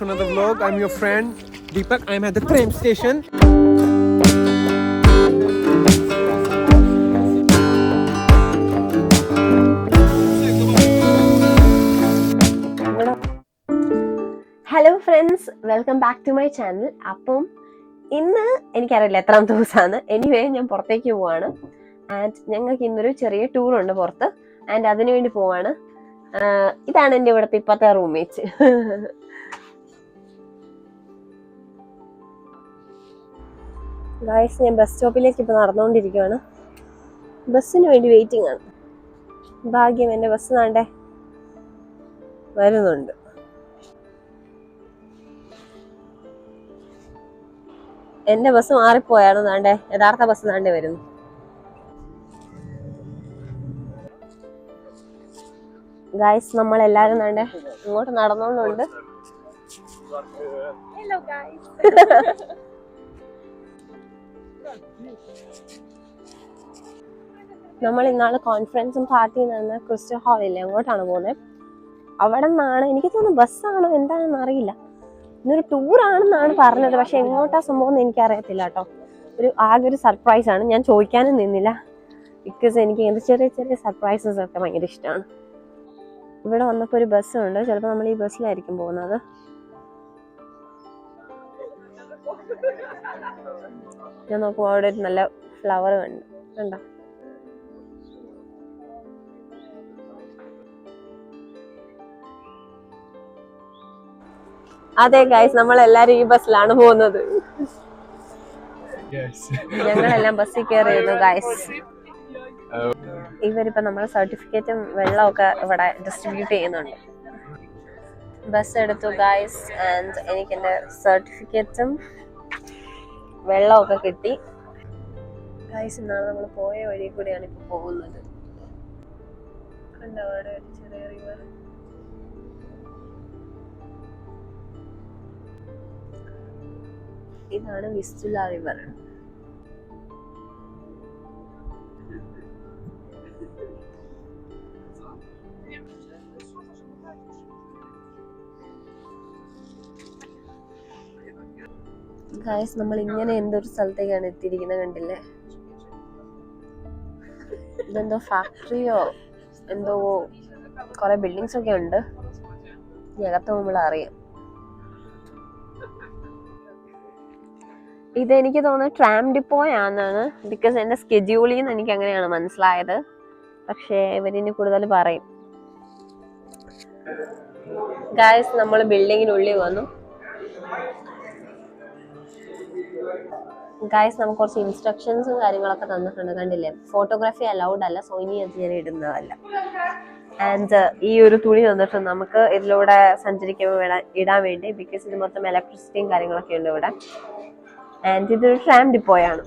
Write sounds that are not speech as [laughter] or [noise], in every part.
to another vlog. I'm your friend Deepak. I'm at the train station. Hello friends welcome back to my channel അപ്പം ഇന്ന് എനിക്കറിയില്ല എത്രാം ദിവസമാണ്. Anyway ഞാൻ പുറത്തേക്ക് പോവാണ്. ആൻഡ് ഞങ്ങൾക്ക് ഇന്നൊരു ചെറിയ ടൂർ ഉണ്ട് പുറത്ത്. ആൻഡ് അതിനു വേണ്ടി പോവാണ് ഇതാണ് എന്റെ ഇവിടുത്തെ ഇപ്പോഴത്തെ റൂംമേറ്റ് [laughs] ഗായ്സ് ഞാൻ ബസ് സ്റ്റോപ്പിലേക്ക് ഇപ്പോൾ നടന്നുകൊണ്ടിരിക്കുകയാണ് ബസ്സിന് വേണ്ടി വെയിറ്റിംഗ് ആണ്. ഭാഗ്യം എന്റെ ബസ് നാണ്ടേ. വരുന്നുണ്ട്. എന്റെ ബസ് മാറിപ്പോയാണ് നാണ്ടേ. യഥാർത്ഥ ബസ് നാണ്ടേ വരുന്നു. ഗായ്സ് നമ്മൾ എല്ലാരും നാണ്ടേ. ഇങ്ങോട്ട് നടന്നോണ്ടുണ്ട് [laughs] നമ്മൾ ഇന്നാൾ കോൺഫറൻസും പാർട്ടിയും നടന്ന ക്രിസ്റ്റൽ ഹാളില്ലേ അങ്ങോട്ടാണ് പോകുന്നത് അവിടെ നിന്നാണ്. എനിക്ക് തോന്നുന്നു ബസ്സാണോ എന്താണെന്ന് അറിയില്ല. ഇന്നൊരു ടൂർ ആണെന്നാണ് പറഞ്ഞത്. പക്ഷെ എങ്ങോട്ടാ സംഭവം എന്ന് എനിക്ക് അറിയത്തില്ല കേട്ടോ. ഒരു ആകെ ഒരു സർപ്രൈസ് ആണ്. ഞാൻ ചോദിക്കാനും നിന്നില്ല. ബിക്കോസ് എനിക്ക് എന്ത് ചെറിയ ചെറിയ സർപ്രൈസസ് ഒക്കെ ഭയങ്കര ഇഷ്ടമാണ്. ഇവിടെ വന്നപ്പോൾ ഒരു ബസ്സുണ്ട് ചിലപ്പോൾ നമ്മൾ ഈ ബസ്സിലായിരിക്കും പോകുന്നത്. ഞാൻ നോക്കുമ്പോൾ അവിടെ ഒരു നല്ല ഫ്ലവർ കണ്ടു. കണ്ടോ? അതെ ഗൈസ് നമ്മൾ എല്ലാരും ഈ ബസ്സിലാണ് പോകുന്നത്. ഞങ്ങളെല്ലാം ബസ്സിൽ കയറിയിരുന്നു ഗൈസ് ഇവരിപ്പോ നമ്മളെ സർട്ടിഫിക്കറ്റും വെള്ളമൊക്കെ ഇവിടെ ഡിസ്ട്രിബ്യൂട്ട് ചെയ്യുന്നുണ്ട്. ബസ് എടുത്തു ഗൈസ് ആൻഡ് എനിക്ക് എന്റെ സർട്ടിഫിക്കറ്റും വെള്ളമൊക്കെ കിട്ടി. ഗൈസ് ഇന്നാണ് നമ്മൾ പോയ വഴി കൂടിയാണ് ഇപ്പൊ പോകുന്നത്. കണ്ടോ അവിടെ ഒരു ചെറിയ റിവർ ഇതാണ് വിസ്തുല റിവർ ഗായസ് നമ്മൾ ഇങ്ങനെ എന്തൊരു സ്ഥലത്തേക്കാണ് എത്തിയിരിക്കുന്നത് കണ്ടില്ലേ? ഇതെന്തോ ഫാക്ടറിയോ എന്തോ കുറെ ബിൽഡിങ്സ് ഒക്കെ ഉണ്ട്. അകത്ത് നമ്മൾ അറിയാം. ഇതെനിക്ക് തോന്നുന്നത് ട്രാം ഡിപ്പോ ആണെന്നാണ്. ബിക്കോസ് എന്റെ സ്കെഡ്യൂളിൽ നിന്ന് എനിക്ക് അങ്ങനെയാണ് മനസ്സിലായത്. പക്ഷേ ഇവരിന് കൂടുതൽ പറയും. ഗായസ് നമ്മൾ ബിൽഡിങ്ങിനുള്ളിൽ വന്നു. ഗായസ് നമുക്ക് കുറച്ച് ഇൻസ്ട്രക്ഷൻസും കാര്യങ്ങളൊക്കെ തന്നിട്ടുണ്ട്. കണ്ടില്ലേ? ഫോട്ടോഗ്രാഫി അലൗഡ് അല്ല സോ ഇനി അത് ഞാൻ ഇടുന്നതല്ല. ആൻഡ് ഈ ഒരു തുണി തന്നിട്ട് നമുക്ക് ഇതിലൂടെ സഞ്ചരിക്കുമ്പോൾ ഇടാൻ വേണ്ടി ബിക്കോസ് ഇത് മൊത്തം ഇലക്ട്രിസിറ്റിയും കാര്യങ്ങളൊക്കെ ഉണ്ട് ഇവിടെ. ആൻഡ് ഇതൊരു ട്രാം ഡിപ്പോയാണ്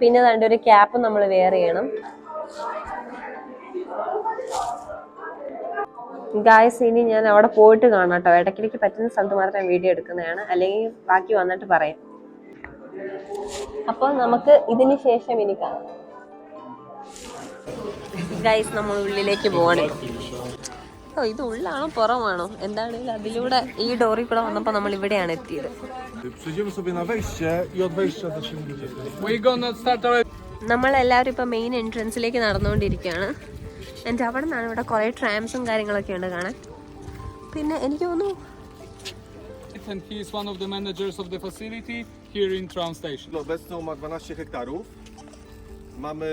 പിന്നെ തന്റെ ഒരു ക്യാപ്പ് നമ്മൾ വെയർ ചെയ്യണം. ഗായസ് ഇനി ഞാൻ അവിടെ പോയിട്ട് കാണാം കേട്ടോ. ഇടയ്ക്കിടയ്ക്ക് പറ്റുന്ന സ്ഥലത്ത് മാത്രം വീഡിയോ എടുക്കുന്നതാണ്. അല്ലെങ്കിൽ ബാക്കി വന്നിട്ട് പറയാം. അപ്പോൾ നമുക്ക് ഇതിന് ശേഷം ഇനി കാണാം. ഗൈസ് നമ്മൾ ഉള്ളിലേക്ക് പോവാണ്. ഓ ഇത് ഉള്ളാണോ? പുറമാണോ? എന്താണെങ്കിലും അതിലൂടെ ഈ ഡോറിൽ കൂടെ വന്നപ്പോൾ നമ്മൾ ഇവിടെയാണ് എത്തിയത്. നമ്മളെല്ലാവരും ഇപ്പം മെയിൻ എൻട്രൻസിലേക്ക് നടന്നുകൊണ്ടിരിക്കുകയാണ്. എന്റെ അവിടെ നിന്നാണ് ഇവിടെ കുറേ ട്രാംസും കാര്യങ്ങളൊക്കെ ഉണ്ട് കാണാൻ പിന്നെ എനിക്ക് തോന്നുന്നു and he is one of the managers of the facility here in Tram Station. Obecną ma 12 hektarów. Mamy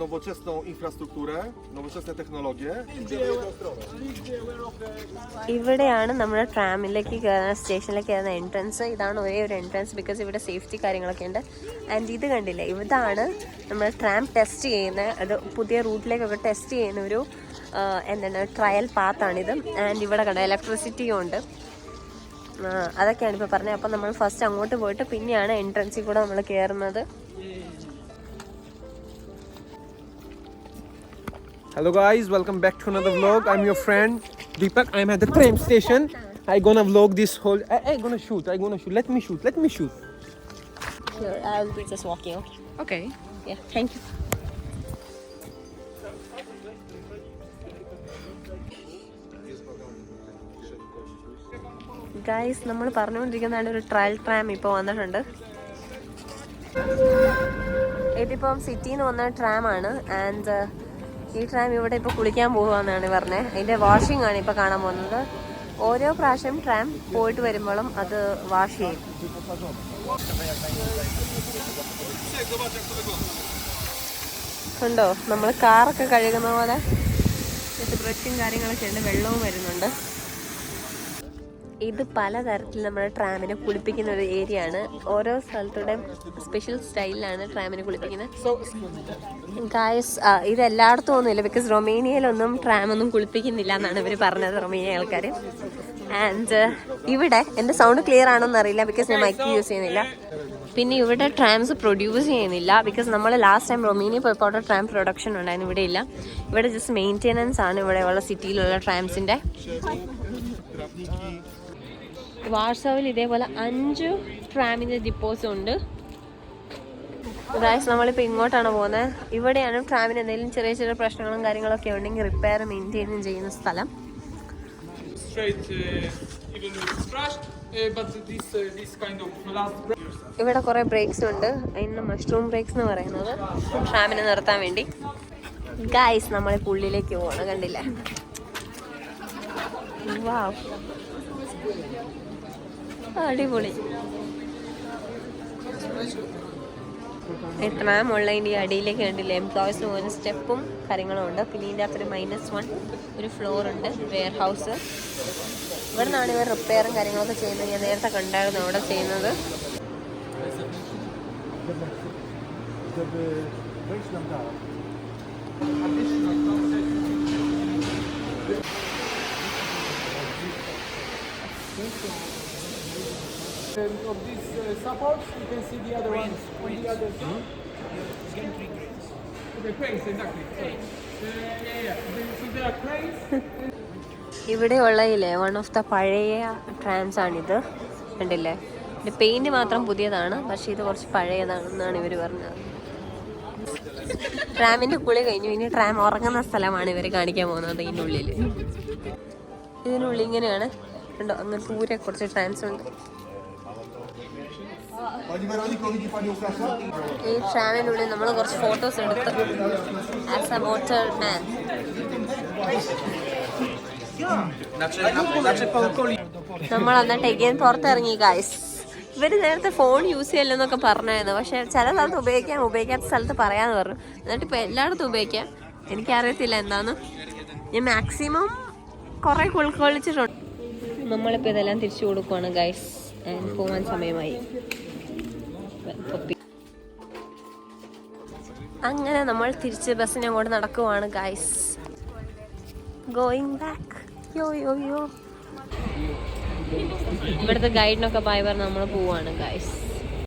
nowoczesną infrastrukturę, nowoczesne technologie. ഇവിടെയാണ് നമ്മുടെ ട്രാമിലേക്ക് കയറുന്ന സ്റ്റേഷനിലേക്ക് കയറുന്ന എൻട്രൻസ് ഇതാണ് ഒരേ ഒരു എൻട്രൻസ് ബിക്കോസ് ഇവിടെ സേഫ്റ്റി കാര്യങ്ങളൊക്കെ ഉണ്ട്. ആൻഡ് ഇത് കണ്ടില്ലേ? ഇതാണ് നമ്മൾ ട്രാം ടെസ്റ്റ് ചെയ്യുന്ന അത് പുതിയ റൂട്ടിലേക്കൊക്കെ ടെസ്റ്റ് ചെയ്യുന്ന ഒരു എന്താണ് ട്രയൽ പാത്താണിത് ആൻഡ് ഇവിടെ കണ്ട ഇലക്ട്രിസിറ്റിയും ഉണ്ട്. അതൊക്കെയാണ് ഇപ്പോൾ പറഞ്ഞത്. അപ്പം നമ്മൾ ഫസ്റ്റ് അങ്ങോട്ട് പോയിട്ട് പിന്നെയാണ് എൻട്രൻസിൽ കൂടെ നമ്മൾ കയറുന്നത്. Hello guys, welcome back to another vlog. I'm your friend Deepak. I'm at the train station. I gonna vlog this whole. I, I gonna shoot. I gonna shoot. Let me shoot. Let me shoot. Sure, I'll be just walking. Okay. Okay. Yeah. Thank you. Guys നമ്മൾ പറഞ്ഞുകൊണ്ടിരിക്കുന്നതാണ് ഒരു trial tram ഇപ്പോൾ വന്നിട്ടുണ്ട് ഇതിപ്പം സിറ്റിയിൽ നിന്ന് വന്ന ട്രാമാണ് and ഈ ട്രാം ഇവിടെ ഇപ്പോൾ കുളിക്കാൻ പോകുകയെന്നാണ് പറഞ്ഞത് അതിന്റെ വാഷിംഗ് ആണ് ഇപ്പോൾ കാണാൻ പോകുന്നത്. ഓരോ പ്രാവശ്യം ട്രാം പോയിട്ട് വരുമ്പോഴും അത് വാഷ് ചെയ്യും. ഉണ്ടോ? നമ്മൾ കാറൊക്കെ കഴുകുന്ന പോലെ. ബ്രഷും കാര്യങ്ങളൊക്കെ ഉണ്ട് വെള്ളവും വരുന്നുണ്ട്. ഇത് പലതരത്തിൽ നമ്മുടെ ട്രാമിനെ കുളിപ്പിക്കുന്ന ഒരു ഏരിയ ആണ്. ഓരോ സ്ഥലത്തൂടെ സ്പെഷ്യൽ സ്റ്റൈലിലാണ് ട്രാമിനെ കുളിപ്പിക്കുന്നത്. ഗായസ് ഇത് എല്ലായിടത്തും ഒന്നുമില്ല. ബിക്കോസ് റൊമേനിയയിലൊന്നും ട്രാമൊന്നും കുളിപ്പിക്കുന്നില്ല എന്നാണ് ഇവർ പറഞ്ഞത് റൊമേനിയ ആൾക്കാർ ആൻഡ് ഇവിടെ എന്റെ സൗണ്ട് ക്ലിയർ ആണോന്ന് അറിയില്ല. ബിക്കോസ് ഞാൻ മൈക്ക് യൂസ് ചെയ്യുന്നില്ല. പിന്നെ ഇവിടെ ട്രാംസ് പ്രൊഡ്യൂസ് ചെയ്യുന്നില്ല. ബിക്കോസ് നമ്മൾ ലാസ്റ്റ് ടൈം റൊമേനിയ പോയപ്പോൾ അവിടെ ട്രാം പ്രൊഡക്ഷൻ ഉണ്ടായിരുന്നു. ഇവിടെ ഇല്ല. ഇവിടെ ജസ്റ്റ് മെയിന്റെനൻസ് ആണ് ഇവിടെയുള്ള സിറ്റിയിലുള്ള ട്രാംസിന്റെ വാർസാവിൽ ഇതേപോലെ അഞ്ച് ട്രാമിന്റെ ഡിപ്പോസും ഉണ്ട്. ഗായ്സ് നമ്മളിപ്പോൾ ഇങ്ങോട്ടാണ് പോകുന്നത് ഇവിടെയാണ് ട്രാമിന് എന്തെങ്കിലും ചെറിയ ചെറിയ പ്രശ്നങ്ങളും കാര്യങ്ങളൊക്കെ ഉണ്ടെങ്കിൽ റിപ്പയർ മെയിന്റെയിനും ചെയ്യുന്ന സ്ഥലം. Uh, uh, uh. ഇവിടെ കുറേ ബ്രേക്സ് ഉണ്ട്. അതിന് മഷ്റൂം ബ്രേക്സ് എന്ന് പറയുന്നത്. ട്രാമിനെ നിർത്താൻ വേണ്ടി. ഗായ്സ് നമ്മളെ ഉള്ളിലേക്ക് പോകണം കണ്ടില്ലേ? വാവ് അടിപൊളി. എത്ര ഉള്ളതിന്റെ ഈ അടിയിലേക്ക് കണ്ടില്ലേ? എംപ്ലോയീസ് പോകുന്ന സ്റ്റെപ്പും കാര്യങ്ങളും ഉണ്ട്. പിന്നെ ഇതിന്റെ അകത്തൊരു മൈനസ് വൺ ഒരു ഫ്ലോർ ഉണ്ട് വെയർ ഹൗസ് ഇവിടെ നിന്നാണ് ഇവർ റിപ്പയറും കാര്യങ്ങളൊക്കെ ചെയ്യുന്നത്. ഞാൻ നേരത്തെ കണ്ടായിരുന്നു അവിടെ ചെയ്യുന്നത്. Thank you. And of these uh, supports, you can see the other ones. Grains. The other side. Okay, cranes, exactly. Sorry. Uh, yeah, yeah. The- So there are cranes. ഇവിടെ ഉള്ളതില്ലേ വൺ ഓഫ് ദ പഴയ trams ആണിത് കണ്ടില്ലേ ഇതിന്റെ paint മാത്രം പുതിയതാണ് പക്ഷെ ഇത് കുറച്ച് പഴയതാണെന്നാണ് ഇവർ പറഞ്ഞത് ട്രാമിന്റെ കുളി കഴിഞ്ഞു ഇനി ട്രാം ഉറങ്ങുന്ന സ്ഥലമാണ് ഇവർ കാണിക്കാൻ പോകുന്നത് ഇതിനുള്ളിൽ ഇതിനുള്ളിൽ ഇങ്ങനെയാണ് ഉണ്ടോ അങ്ങനെ ദൂരെ കുറച്ച് ട്രാൻസ് ഉണ്ട് ഈ ട്രാമിനുള്ളിൽ നമ്മൾ കുറച്ച് ഫോട്ടോസ് എടുത്തു ആസ് എ മോട്ടർ മാൻ നമ്മൾ എന്നിട്ട് എഗെയിൻ പുറത്തിറങ്ങി ഗായ്സ് ഇവർ നേരത്തെ ഫോൺ യൂസ് ചെയ്യല്ലെന്നൊക്കെ പറഞ്ഞായിരുന്നു. പക്ഷെ ചില സ്ഥലത്ത് ഉപയോഗിക്കാം ഉപയോഗിക്കാത്ത സ്ഥലത്ത് പറയാന്ന് പറഞ്ഞു. എന്നിട്ട് ഇപ്പൊ എല്ലായിടത്തും ഉപയോഗിക്കാം. എനിക്കറിയത്തില്ല എന്താന്ന്. ഞാൻ മാക്സിമം കുറെ ഉൾക്കൊള്ളിച്ചിട്ടുണ്ട് നമ്മളിപ്പോൾ ഇതെല്ലാം തിരിച്ചു കൊടുക്കുവാണ് ഗൈസ് പോവാൻ സമയമായി. അങ്ങനെ നമ്മൾ തിരിച്ച് ബസ്സിനെ അങ്ങോട്ട് നടക്കുവാണ് ഗൈസ് ഗോയിങ് ബാക്ക് യോ യോ യോ. ഇവിടുത്തെ ഗൈഡിനൊക്കെ ബൈ പറഞ്ഞ് നമ്മൾ പോവാണ് ഗൈസ്